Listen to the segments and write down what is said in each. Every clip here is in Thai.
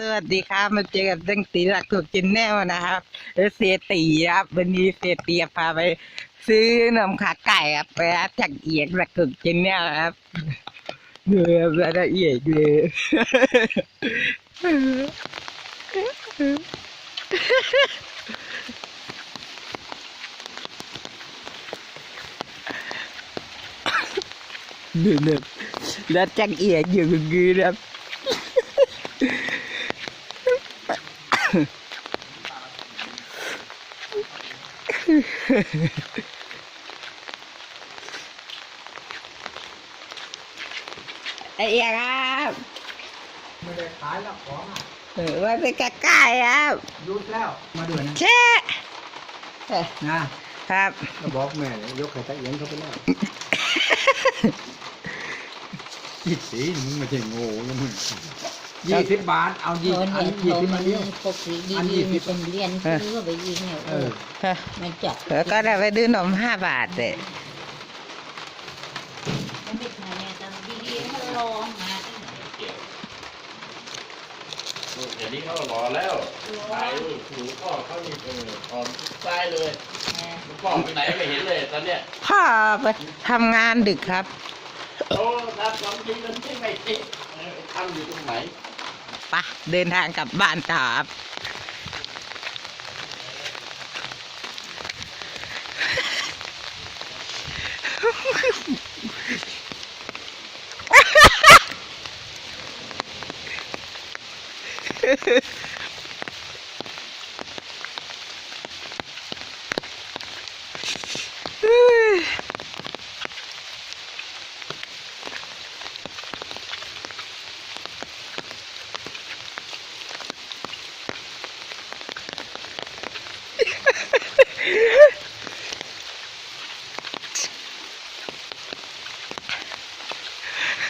สวัสดีครับมาเจอกับดังตีรักถูกกินแน่นะครับเออเสียตีครับ วันนี้เสียตีพาไป ซื้อนมขาไก่ครับไปรับจากเอียกรักถูกกินแน่ครับเนื้อรายละเอียดเลยดูเนื้อแล้วจากเอียกอยู่กันกือครับ ไอ้เอียครับไม่ได้ขายแล้วของอะเออว่าไปใกล้ๆครับหยุดแล้ว มาด้วยนะเช่เอ้ยนะครับก็บอกแม่เลยยกไข่ตะเอียนเข้าไปแล้วยี่สีมึงไม่ใช่โง่ยังมึง ยี่สิบบาท เอายี่โดนอันเห็นยี่เขาสิบมัมานเลี้ยงปกติดีอันๆยี่สิมีบเป็นเรียนซื้อก็ไปยิงเนี่ยเออฮะมันจับแล้วก็ได้ไปดื้อนมห้าบาทเลยมันไม่ทำเนี่ยแต่ดีๆมันรอมาเดี๋ยวนี้เขารอแล้วตายลูกหนูพ่อเขามีเออพร้อมตายเลยลูกพ่อไปไหนไม่เห็นเลยตอนเนี้ยพ่อไปทำงานดึกครับโอ้ทำความจริงมันไม่ไม่ติดเออทำอยู่ตรงไหนไปะเดินทางกลับบ้านต่อครับ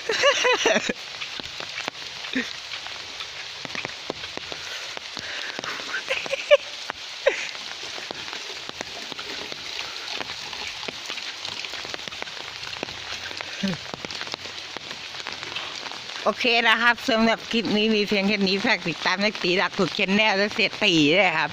โอเคนะครับสำหรับคลิปนี้มีเพียงแค่นี้ฝากติดตามนักตีหลักถูกเชนแนลและเสียตีด้วยครับ